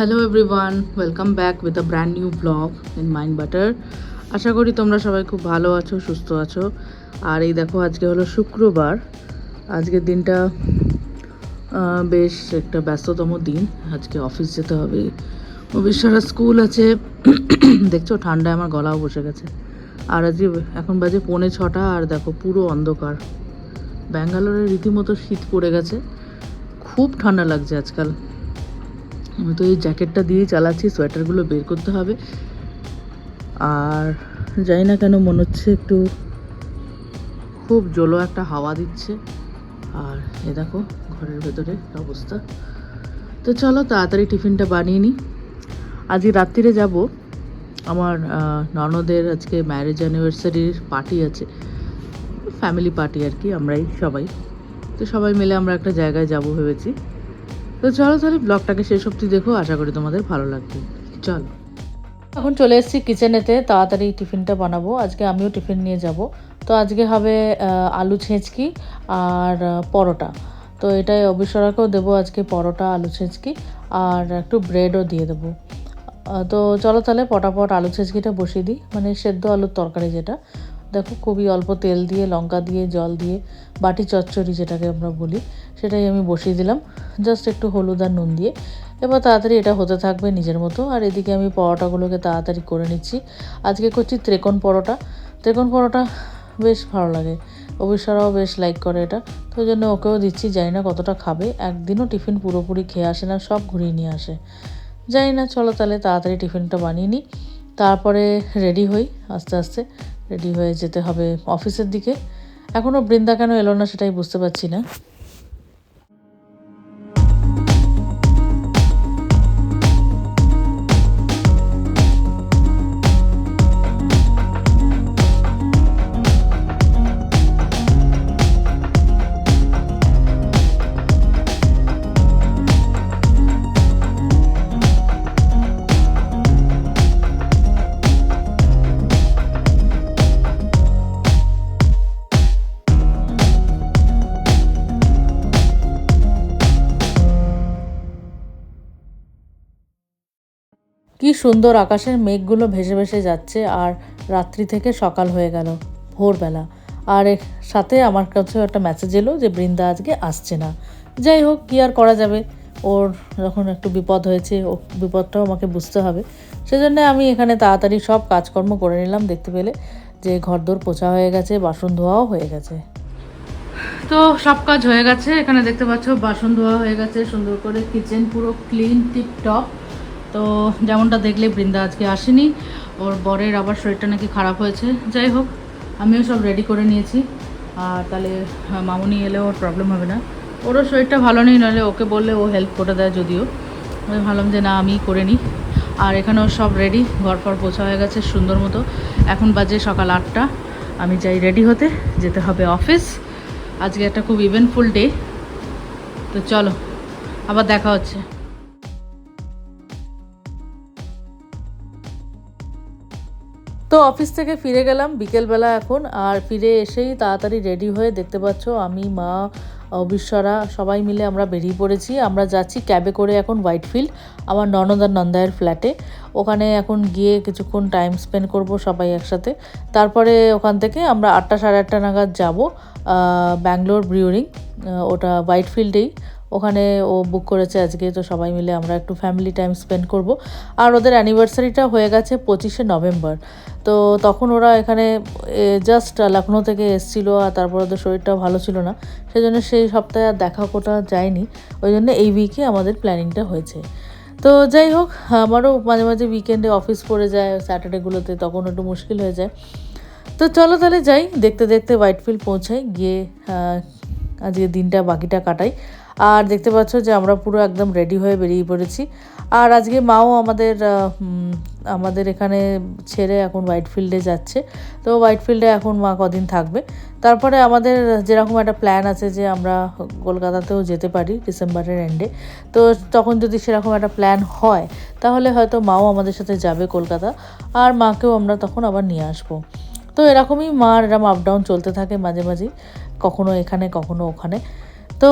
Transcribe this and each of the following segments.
Hello everyone welcome back with a brand new blog in mind butter আশা করি তোমরা সবাই খুব ভালো আছো, সুস্থ আছো। আর এই দেখো, আজকে হলো শুক্রবার। আজকের দিনটা বেশ একটা ব্যস্ততম দিন। আজকে অফিস যেতে হবে। ভবিষ্যৎ স্কুল আছে। দেখছ, ঠান্ডায় আমার গলাও বসে গেছে। আর আজকে এখন বাজে পৌনে ছটা, আর দেখো, পুরো অন্ধকার। ব্যাঙ্গালোরে রীতিমতো শীত পড়ে গেছে। খুব ঠান্ডা লাগছে আজকাল। তো এই জ্যাকেটটা দিয়েই চালাচ্ছি, সোয়েটারগুলো বের করতে হবে। আর জানি না কেন মনে হচ্ছে একটু খুব জলো একটা হাওয়া দিচ্ছে। আর এ দেখো, ঘরের ভেতরে অবস্থা। তো চলো তাড়াতাড়ি টিফিনটা বানিয়ে নিই। আজকে রাত্রিরে যাব। আমার ননদের আজকে ম্যারেজ অ্যানিভার্সারির পার্টি আছে। ফ্যামিলি পার্টি আর কি, আমরাই সবাই। তো সবাই মিলে আমরা একটা জায়গায় যাব ভেবেছি। তো চলো তাহলে ব্লগটাকে শেষ অবধি দেখো, আশা করি তোমাদের ভালো লাগবে। চলো। এখন চলে এসেছি কিচেনেতে তাড়াতাড়ি টিফিনটা বানাবো। আজকে আমিও টিফিন নিয়ে যাব। তো আজকে হবে আলু ছেঁচকি আর পরোটা। তো এটাই অবিশ্বরাকেও দেবো আজকে পরোটা, আলু ছেঁচকি আর একটু ব্রেডও দিয়ে দেবো। তো চলো তাহলে পটাপট আলু ছেঁচকিটা বসিয়ে দিই। মানে সেদ্ধ আলুর তরকারি যেটা। দেখো খুবই অল্প তেল দিয়ে, লঙ্কা দিয়ে, জল দিয়ে, বাটি চচ্চড়ি যেটাকে আমরা বলি, সেটাই আমি বসিয়ে দিলাম। জাস্ট একটু হলুদ আর নুন দিয়ে। এবার তাড়াতাড়ি এটা হতে থাকবে নিজের মতো। আর এদিকে আমি পরোটাগুলোকে তাড়াতাড়ি করে নিচ্ছি। আজকে করছি ত্রিকোণ পরোটা। ত্রিকোণ পরোটা বেশ ভালো লাগে। অবিশ্বরাও বেশ লাইক করে এটা। তো ওই জন্য ওকেও দিচ্ছি। জানি না কতটা খাবে। একদিনও টিফিন পুরোপুরি খেয়ে আসে না, সব ঘুরিয়ে নিয়ে আসে। জানি না, চলো তাহলে তাড়াতাড়ি টিফিনটা বানিয়ে নিই। তারপরে রেডি হই আস্তে আস্তে। রেডি হয়ে যেতে হবে অফিসের দিকে। এখনও বৃন্দা কেন এলো না সেটাই বুঝতে পারছি না। সুন্দর আকাশের মেঘগুলো ভেসে ভেসে যাচ্ছে আর রাত্রি থেকে সকাল হয়ে গেল, ভোরবেলা। আর এর সাথে আমার কাছেও একটা মেসেজ এলো যে বৃন্দা আজকে আসছে না। যাই হোক, কী আর করা যাবে? ওর যখন একটু বিপদ হয়েছে, ও বিপদটাও আমাকে বুঝতে হবে। সেজন্য আমি এখানে তাড়াতাড়ি সব কাজকর্ম করে নিলাম দেখতে পেলে যে ঘরদোর পোছা হয়ে গেছে, বাসন ধোয়াও হয়ে গেছে। তো সব কাজ হয়ে গেছে, এখানে দেখতে পাচ্ছ বাসন ধোয়া হয়ে গেছে, সুন্দর করে কিচেন পুরো ক্লিন টিপ টপ তো যেমনটা দেখলে বৃন্দা আজকে আসেনি, ওর বরের আবার শরীরটা নাকি খারাপ হয়েছে। যাই হোক, আমিও সব রেডি করে নিয়েছি। আর তাহলে মামুনি এলে ওর প্রবলেম হবে না। ওরও শরীরটা ভালো নেই, নাহলে ওকে বললে ও হেল্প করে দেয় যদিও। আমি ভাবলাম যে না আমি করে নিই। আর এখানেও সব রেডি ঘর ফর পোছা হয়ে গেছে সুন্দর মতো। এখন বাজে সকাল আটটা। আমি যাই রেডি হতে, যেতে হবে অফিস আজকে একটা খুব ইভেন্টফুল ডে তো চলো, আবার দেখা হচ্ছে। তো অফিস থেকে ফিরে গেলাম বিকেলবেলা এখন, আর ফিরে এসেই তাড়াতাড়ি রেডি হয়ে দেখতে পাচ্ছ আমি, মা, অবিশ্বরা সবাই মিলে আমরা বেরিয়ে পড়েছি। আমরা যাচ্ছি ক্যাবে করে এখন হোয়াইটফিল্ড, আমার ননদ আর নন্দায়ের ফ্ল্যাটে। ওখানে এখন গিয়ে কিছুক্ষণ টাইম স্পেন্ড করব সবাই একসাথে। তারপরে ওখান থেকে আমরা আটটা সাড়ে আটটা নাগাদ যাব ব্যাঙ্গালোর ব্রিউরিং ওটা হোয়াইটফিল্ডেই। ওখানে ও বুক করেছে আজকে, তো সবাই মিলে আমরা একটু ফ্যামিলি টাইম স্পেন্ড করব। আর ওদের অ্যানিভার্সারিটা হয়ে গেছে পঁচিশে নভেম্বর। তো তখন ওরা এখানে জাস্ট লখনৌ থেকে এসেছিল আর তারপর ওদের শরীরটা ভালো ছিল না। সেই জন্য সেই সপ্তাহে আর দেখা কোটা যায়নি। ওই জন্য এই উইকে আমাদের প্ল্যানিংটা হয়েছে। তো যাই হোক, আমারও মাঝে মাঝে উইকেন্ডে অফিস পড়ে যায় স্যাটারডেগুলোতে তখন একটু মুশকিল হয়ে যায়। তো চলো তাহলে যাই, দেখতে দেখতে হোয়াইটফিল্ড পৌঁছাই, গিয়ে আজকে দিনটা বাকিটা কাটাই। আর দেখতে পাচ্ছ যে আমরা পুরো একদম রেডি হয়ে বেরিয়ে পড়েছি। আর আজকে মাও আমাদের আমাদের এখানে ছেড়ে এখন হোয়াইটফিল্ডে যাচ্ছে। তো হোয়াইটফিল্ডে এখন মা কদিন থাকবে। তারপরে আমাদের যেরকম একটা প্ল্যান আছে যে আমরা কলকাতাতেও যেতে পারি ডিসেম্বরের এন্ডে তো তখন যদি সেরকম একটা প্ল্যান হয়, তাহলে হয়তো মাও আমাদের সাথে যাবে কলকাতা। আর মাকেও আমরা তখন আবার নিয়ে আসব। তো এরকমই মার এরকম আপ ডাউন চলতে থাকে মাঝে মাঝেই, কখনো এখানে, কখনো ওখানে। তো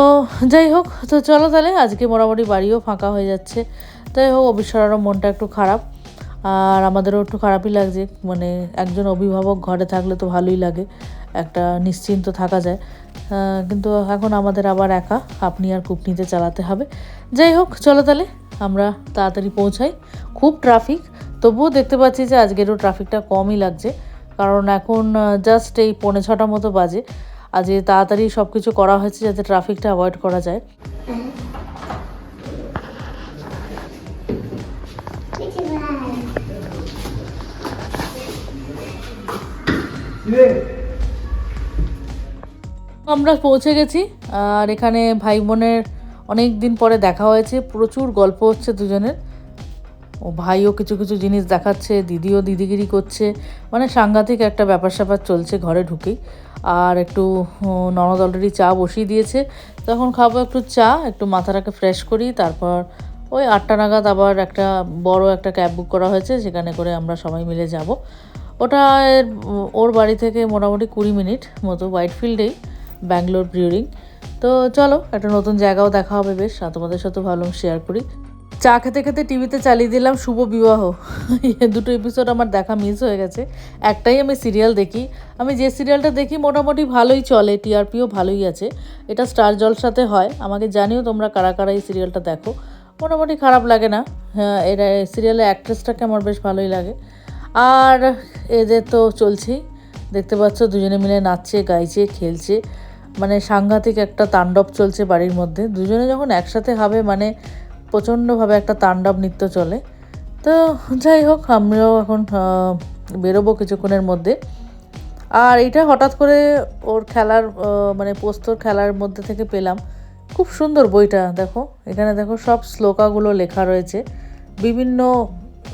যাই হোক, তো চলো তাহলে আজকে মোটামুটি বাড়িও ফাঁকা হয়ে যাচ্ছে। তাই হোক অবিশ্বরারও মনটা একটু খারাপ। আর আমাদেরও একটু খারাপই লাগছে। মানে একজন অভিভাবক ঘরে থাকলে তো ভালোই লাগে। একটা নিশ্চিন্ত থাকা যায়। কিন্তু এখন আমাদের আবার একা। আপনি আর কুপনিতে চালাতে হবে। যাই হোক, চলো তাহলে আমরা তাড়াতাড়ি পৌঁছাই। খুব ট্রাফিক তবুও দেখতে পাচ্ছি যে আজকেরও ট্রাফিকটা কমই লাগছে। কারণ এখন জাস্ট এই পৌনে ছটা মতো বাজে। আজ তাড়াতাড়ি সব কিছু করা হয়েছে যাতে ট্রাফিকটা অ্যাভয়েড করা যায়। আমরা পৌঁছে গেছি, আর এখানে ভাই বোনের অনেক দিন পরে দেখা হয়েছে, প্রচুর গল্প হচ্ছে দুজনের। ও ভাইও কিছু কিছু জিনিস দেখাচ্ছে, দিদিও দিদিগিরি করছে। মানে সাংঘাতিক একটা ব্যাপার স্যাপার চলছে ঘরে ঢুকেই। আর একটু ননদ অলরেডি চা বসিয়ে দিয়েছে। তখন খাব একটু চা, একটু মাথাটাকে ফ্রেশ করি। তারপর ওই আটটা নাগাদ আবার একটা বড় একটা ক্যাব বুক করা হয়েছে, সেখানে করে আমরা সবাই মিলে যাব। ওটা ওর বাড়ি থেকে মোটামুটি কুড়ি মিনিট মতো হোয়াইটফিল্ডেই ব্যাঙ্গালোর ব্রিউরিং তো চলো, একটা নতুন জায়গাও দেখা হবে বেশ তোমাদের সাথে ভালো শেয়ার করি। চা খেতে খেতে টিভিতে চালিয়ে দিলাম শুভ বিবাহ। দুটো এপিসোড আমার দেখা মিস হয়ে গেছে। একটাই আমি সিরিয়াল দেখি। আমি যে সিরিয়ালটা দেখি মোটামুটি ভালোই চলে টিআরপিও ভালোই আছে। এটা স্টার জলসাতে হয়। আমাকে জানিও তোমরা কারা কারা এই সিরিয়ালটা দেখো। মোটামুটি খারাপ লাগে না। হ্যাঁ এরা সিরিয়ালের অ্যাক্ট্রেসটাকে আমার বেশ ভালোই লাগে। আর এদের তো চলছেই দেখতে পাচ্ছ দুজনে মিলে নাচছে, গাইছে, খেলছে। মানে সাংঘাতিক একটা তাণ্ডব চলছে বাড়ির মধ্যে। দুজনে যখন একসাথে হবে মানে প্রচণ্ডভাবে একটা তাণ্ডব নৃত্য চলে। তো যাই হোক আমরাও এখন বেরোবো কিছুক্ষণের মধ্যে। আর এটা হঠাৎ করে ওর খেলার মানে পোস্তর খেলার মধ্যে থেকে পেলাম। খুব সুন্দর বইটা, দেখো। এখানে দেখো সব শ্লোকাগুলো লেখা রয়েছে। বিভিন্ন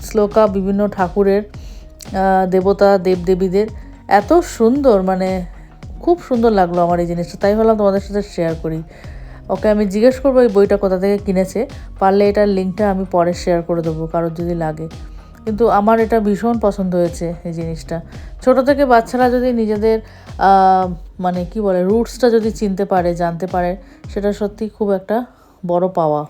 শ্লোকা বিভিন্ন ঠাকুরের দেবতা, দেবদেবীদের। এত সুন্দর মানে খুব সুন্দর লাগল আমার এই জিনিসটা। তাই ভাবলাম তোমাদের সাথে শেয়ার করি। ওকে আমি জিজ্ঞেস করব এই বইটা কোথা থেকে কিনেছে, পারলে এটার লিঙ্কটা আমি পরে শেয়ার করে দেবো, কারোর যদি লাগে। কিন্তু আমার এটা ভীষণ পছন্দ হয়েছে এই জিনিসটা। ছোট থেকে বাচ্চারা যদি নিজেদের মানে কি বলে রুটসটা যদি চিনতে পারে, জানতে পারে, সেটা সত্যি খুব একটা বড় পাওয়া।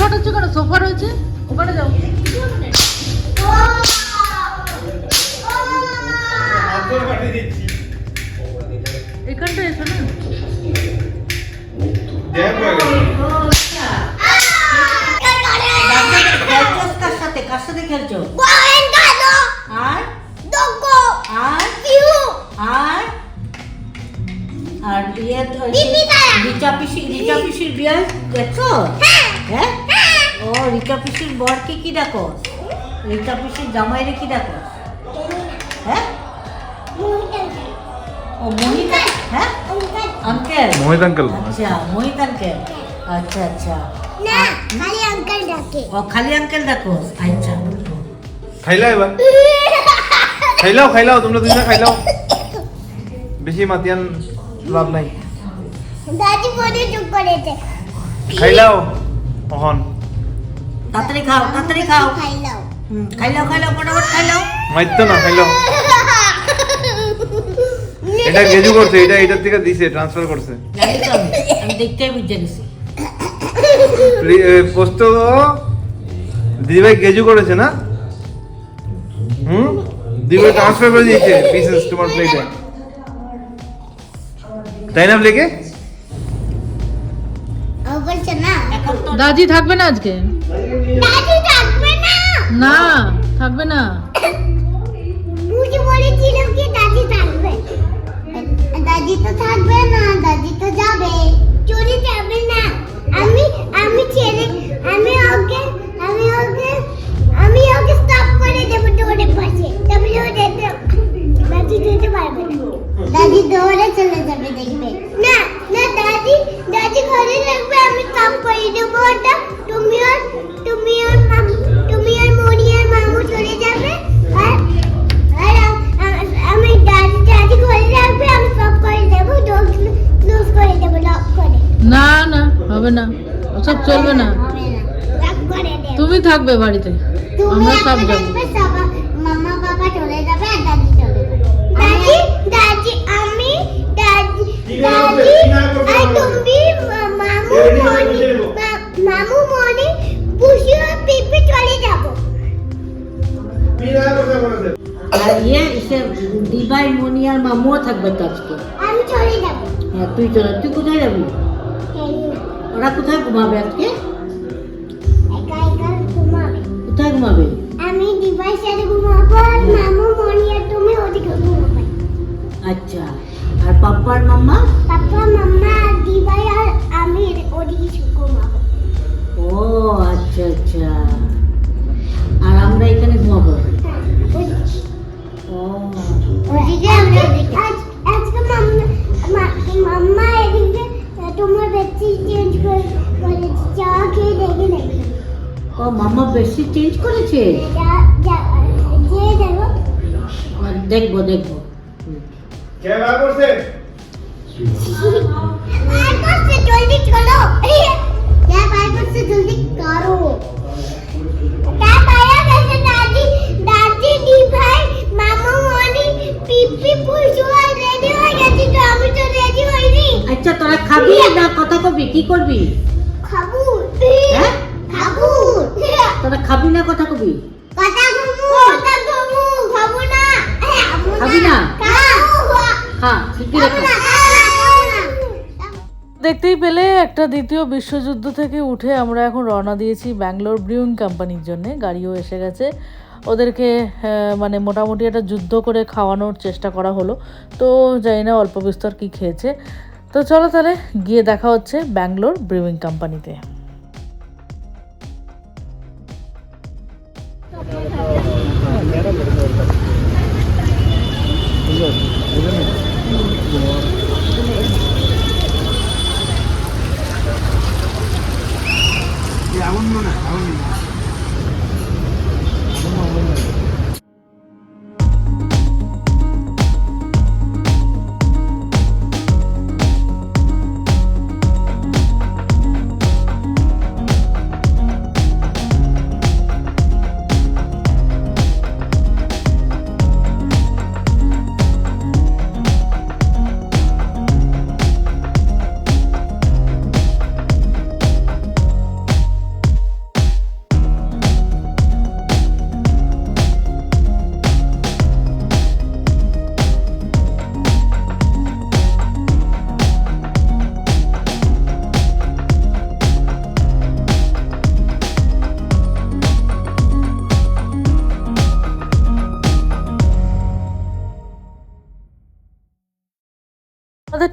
এখানে ফটাচ্ছে কেন সোফা রয়েছে? ওখানে যাও। এখানটা এসো না। হয়ে কার সাথে কার সাথে খেলছো আর আর আর আর ইয়ে রিচা পিসি রিচা পিসির বিয়ে দেখছ হ্যাঁ? ও রিচা পিসির বরকে কি ডাকো রিচা পিসির জামাইরে কি ডাকো হ্যাঁ? ও মোহিত হ্যাঁ? আঙ্কেল? মোহিত আঙ্কেল। আচ্ছা মোহিত আঙ্কেল। আচ্ছা আচ্ছা। না খালি আঙ্কেল ডাকে। ও খালি আঙ্কেল ডাকো আচ্ছা। খাইলা এবার। খাইলাও খাইলাও তোমরা দুজনে খাইলাও। বেশি মাতিয়ান লাভ নাই। দাদি বডি চুপ করেছে খাইলাও অহন। তাড়াতাড়ি খাও তাড়াতাড়ি খাও। খাইলাও। ফটাফট খাইলাও মাইতো না খাইলাও। এটা গেজু করছে এটা এটার থেকে দিছে ট্রান্সফার করছে। আমি আমি দেখতেই বুঝে গেছি। পোস্ত দিদিভাই গেজু করেছে না? হুম? দিদিভাই ট্রান্সফার করে দিয়েছে পিসেস তোমার প্লেটে তাই না প্লেকে? দাদি থাকবে না আজকে দাদি থাকবে না না থাকবে না বুঝি বলেছিল কি দাদি থাকবে দাদি তো থাকবে বাড়িতে? আমরা সব যাব। আসবে, সবা মামা বাবা চলে যাবে আর দাদি চলে যাবে। দাদি দাদি আমি দাদি দাদি আর তুমি মামু মনি মামু মনি পুষি আর পিপি চলে যাব। আর ইয়ে সে দিবাই মনি আর মামুও থাকবে তো আজকে। আমি চলে যাব। হ্যাঁ তুই চলে তুই কোথায় যাবি? ওরা কোথায় ঘুমাবে আজকে? আর পাপ্পা মাম্মা? পাপা মাম্মা দিবাই আর আমি ওদিকে ঘুমাবো ও আচ্ছা আচ্ছা। আর আমরা এখানে ঘুমাবো হ্যাঁ, ও। ওদিকে আমরা আজকে মাম্মা মাম্মা এদিকে তোমার বেডশিট চেঞ্জ করে চা খেয়ে দেখে নেবে। ও মাম্মা চেঞ্জ করেছে? দেখব দেখব। কে বার করছে? বার করছে জলদি করো কে বার করছে জলদি করো রেডি হয়ে আচ্ছা হ্যাঁ? তোরা খাবি না কথা কবি? কি করবি? খাব হ্যাঁ? খাব তোরা খাবি না কথা কবি কথা কবু? খাবি না। হ্যাঁ দেখতেই পেলে একটা দ্বিতীয় বিশ্বযুদ্ধ থেকে উঠে আমরা এখন রওনা দিয়েছি ব্যাঙ্গালোর ব্রিউইং কোম্পানির জন্য গাড়িও এসে গেছে ওদেরকে মানে মোটামুটি একটা যুদ্ধ করে খাওয়ানোর চেষ্টা করা হলো তো জানি না অল্প বিস্তর কী খেয়েছে তো চলো তাহলে গিয়ে দেখা হচ্ছে ব্যাঙ্গালোর ব্রিউইং কোম্পানিতে আমাদের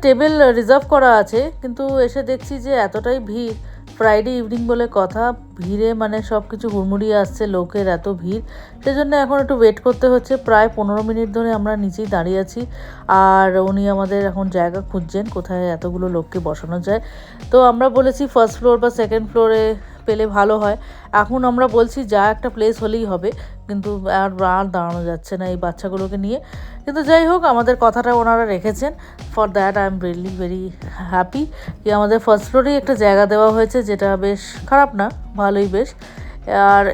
টেবিল রিজার্ভ করা আছে, কিন্তু এসে দেখছি যে এতটাই ভিড়। ফ্রাইডে ইভিনিং বলে কথা, ভিড়ে মানে সব কিছু হুড়মুড়িয়ে আসছে, লোকের এত ভিড়। সেজন্য এখন একটু ওয়েট করতে হচ্ছে, প্রায় পনেরো মিনিট ধরে আমরা নিচেই দাঁড়িয়ে আছি। আর উনি আমাদের এখন জায়গা খুঁজছেন, কোথায় এতগুলো লোককে বসানো যায়। তো আমরা বলেছি ফার্স্ট ফ্লোর বা সেকেন্ড ফ্লোরে পেলে ভালো হয়। এখন আমরা বলছি যা একটা প্লেস হলেই হবে। কিন্তু আর আর দাঁড়ানো যাচ্ছে না এই বাচ্চাগুলোকে নিয়ে। কিন্তু যাই হোক, আমাদের কথাটা ওনারা রেখেছেন। For that I am really very happy কি আমাদের ফার্স্ট ফ্লোরেই একটা জায়গা দেওয়া হয়েছে যেটা বেশ খারাপ না, ভালোই বেশ। আর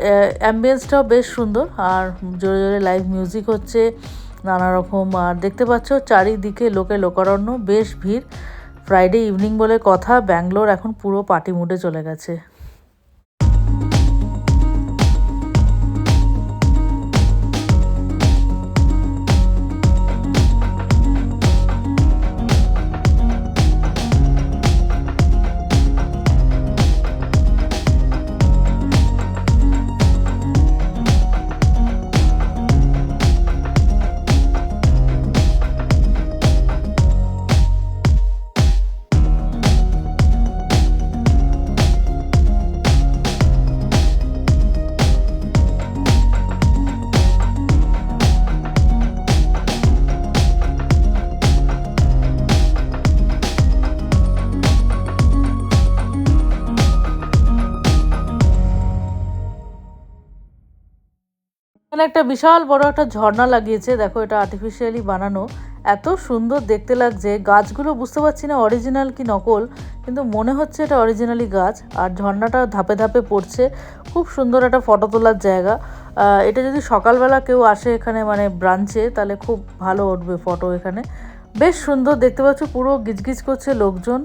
অ্যাম্বিয়েন্সটাও বেশ সুন্দর। আর জোরে জোরে লাইভ মিউজিক হচ্ছে, নানা রকম। আর দেখতে পাচ্ছ, চারিদিকে লোকে লোকারণ্য, বেশ ভিড়। ফ্রাইডে ইভিনিং বলে কথা, ব্যাঙ্গালোর এখন পুরো পার্টি মুডে চলে গেছে। একটা বিশাল বড় একটা ঝর্ণা লাগিয়েছে। দেখো এটা আর্টিফিশিয়ালি বানানো। এত সুন্দর দেখতে লাগছে। গাছগুলো বুঝতে পারছি না অরিজিনাল কি নকল, কিন্তু মনে হচ্ছে এটা অরিজিনালি গাছ। আর ঝর্ণাটা ধাপে ধাপে পড়ছে। খুব সুন্দর একটা ফটো তোলার জায়গা। এটা যদি সকালবেলা কেউ আসে এখানে মানে ব্রাঞ্চে তাহলে খুব ভালো উঠবে ফটো এখানে। বেশ সুন্দর দেখতে পাচ্ছ, পুরো গিজগিজ করছে লোকজন।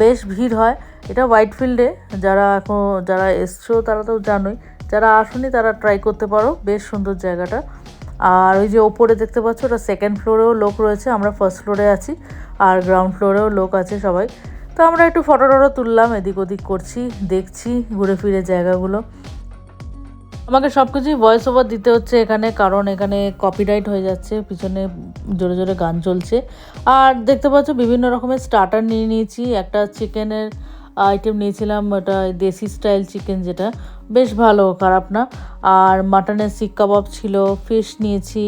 বেশ ভিড় হয়। এটা হোয়াইট ফিল্ডে যারা এখন, যারা এসছো তারা তো জানোই। যারা আসুনি, তারা ট্রাই করতে পারো। বেশ সুন্দর জায়গাটা। আর ওই যে ওপরে দেখতে পাচ্ছ, ওটা সেকেন্ড ফ্লোরেও লোক রয়েছে। আমরা ফার্স্ট ফ্লোরে আছি, আর গ্রাউন্ড ফ্লোরেও লোক আছে সবাই। তো আমরা একটু ফটো টটো তুললাম, এদিক ওদিক করছি, দেখছি, ঘুরে ফিরে জায়গাগুলো। আমাকে সব কিছুই ভয়েস ওভার দিতে হচ্ছে এখানে, কারণ এখানে কপিরাইট হয়ে যাচ্ছে, পিছনে জোরে জোরে গান চলছে। আর দেখতে পাচ্ছ, বিভিন্ন রকমের স্টার্টার নিয়ে নিয়েছি। একটা চিকেনের আইটেম নিয়েছিলাম, ওটা দেশি স্টাইল চিকেন যেটা। বেশ ভালো, খারাপ না। আর মাটনের শিক কাবাব ছিল ফিশ নিয়েছি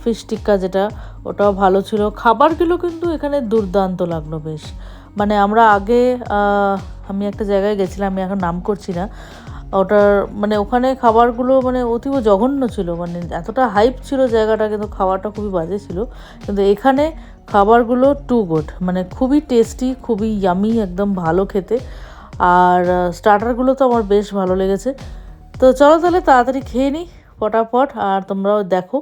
ফিশ টিক্কা যেটা, ওটাও ভালো ছিল। খাবারগুলো কিন্তু এখানে দুর্দান্ত লাগল বেশ। মানে আমরা আগে আমি একটা জায়গায় গেছিলাম, আমি এখন নাম করছি না। ওটার মানে ওখানে খাবারগুলো মানে অতীব জঘন্য ছিল মানে এতটা হাইপ ছিল জায়গাটা, কিন্তু খাবারটা খুবই বাজে ছিল। কিন্তু এখানে খাবারগুলো টু গুড মানে খুবই টেস্টি খুবই ইয়ামি একদম ভালো খেতে। আর স্টার্টারগুলো তো আমার বেশ ভালো লেগেছে। তো চলো তাহলে তাড়াতাড়ি খেয়ে নিই, পটাপট, আর তোমরাও দেখো।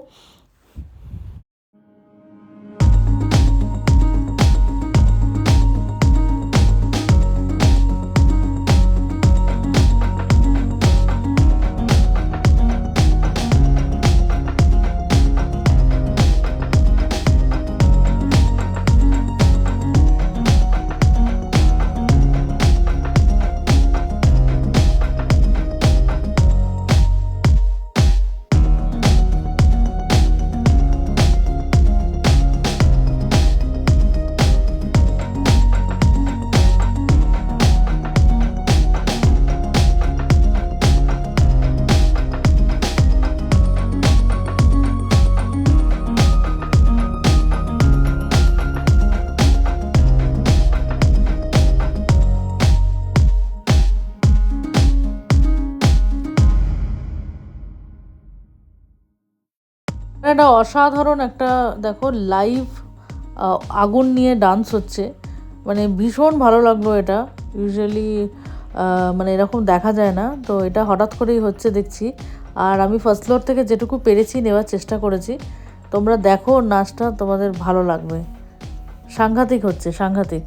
একটা অসাধারণ একটা, দেখো লাইভ আগুন নিয়ে ডান্স হচ্ছে। মানে ভীষণ ভালো লাগল এটা। ইউজুয়ালি মানে এরকম দেখা যায় না। তো এটা হঠাৎ করেই হচ্ছে দেখছি। আর আমি ফার্স্ট ফ্লোর থেকে যেটুকু পেরেছি নেওয়ার চেষ্টা করেছি। তোমরা দেখো নাচটা, তোমাদের ভালো লাগবে। সাংঘাতিক হচ্ছে, সাংঘাতিক।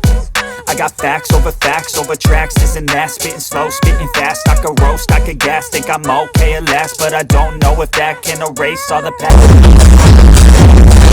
I got facts over facts over tracks, this and that. Spitting slow, spitting fast. I could roast, I could gas. Think I'm okay at last, but I don't know if that can erase all the past.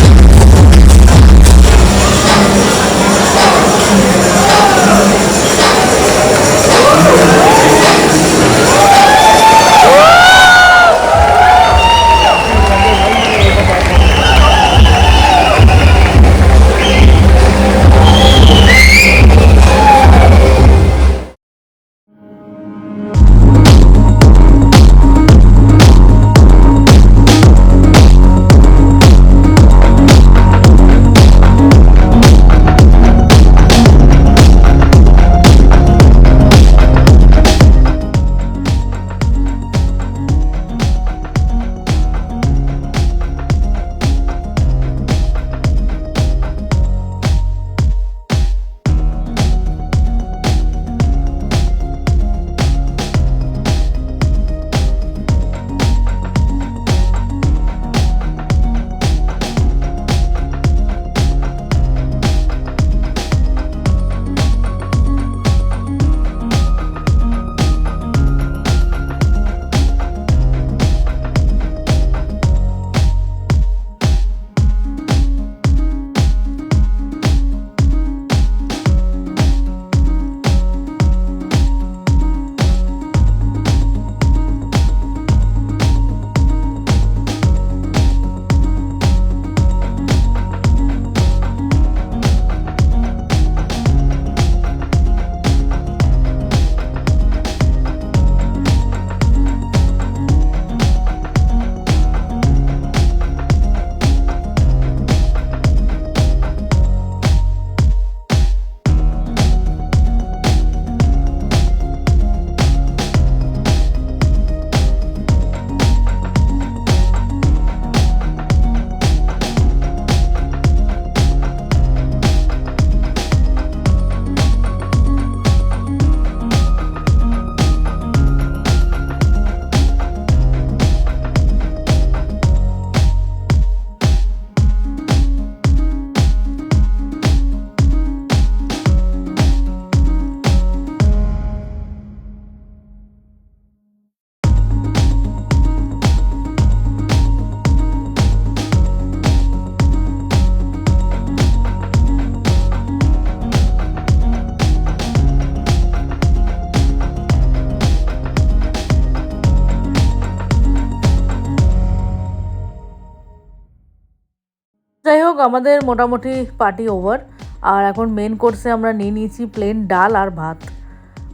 আমাদের মোটামুটি party over আর এখন main কোর্সে আমরা নিয়ে নিয়েছি plane ডাল আর ভাত।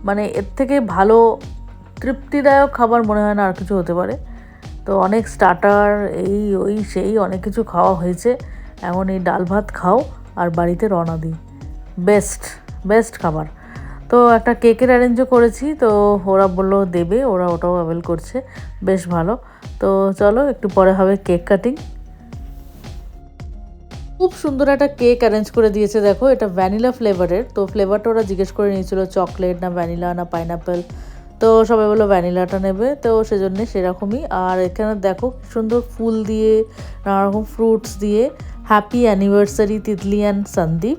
মানে এর থেকে ভালো, তৃপ্তিদায়ক খাবার মনে হয় না আর কিছু হতে পারে। তো অনেক স্টার্টার এই, ওই, সেই, অনেক কিছু খাওয়া হয়েছে। এখন এই ডাল ভাত খাও আর বাড়িতে রওনা দিই। বেস্ট বেস্ট খাবার। তো একটা কেকের অ্যারেঞ্জও করেছি, তো ওরা বলল দেবে, ওরা ওটাও অ্যাভেল করছে। বেশ ভালো। তো চলো, একটু পরে হবে কেক কাটিং খুব সুন্দর একটা কেক অ্যারেঞ্জ করে দিয়েছে, দেখো। এটা ভ্যানিলা ফ্লেভারের তো ফ্লেভারটা ওরা জিজ্ঞেস করে নিয়েছিল চকলেট না ভ্যানিলা না পাইনাপেল তো সবাই বলল ভ্যানিলাটা নেবে। তো সেজন্য সেরকমই। আর এখানে দেখো সুন্দর ফুল দিয়ে নানা রকম ফ্রুটস দিয়ে happy anniversary Titli and Sandeep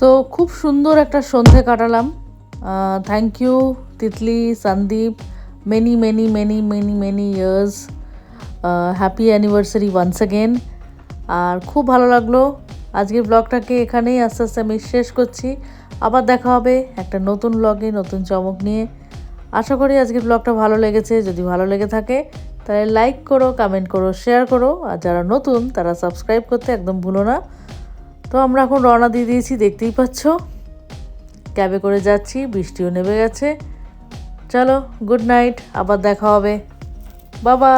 তো খুব সুন্দর একটা সন্ধে কাটালাম। Thank you Titli Sandeep many many many many many years happy anniversary once again আর খুব ভালো লাগল। আজকের ব্লগটাকে এখানেই আস্তে আস্তে আমি শেষ করছি। আবার দেখা হবে একটা নতুন ব্লগে নতুন চমক নিয়ে। আশা করি আজকের ব্লগটা ভালো লেগেছে। যদি ভালো লেগে থাকে, তাহলে লাইক করো কমেন্ট করো শেয়ার করো। আর যারা নতুন, তারা সাবস্ক্রাইব করতে একদম ভুলো না। তো আমরা এখন রওনা দিয়ে দিয়েছি, দেখতেই পাচ্ছ। ক্যাবে করে যাচ্ছি, বৃষ্টিও নেমে গেছে। চলো গুড নাইট আবার দেখা হবে। বাবা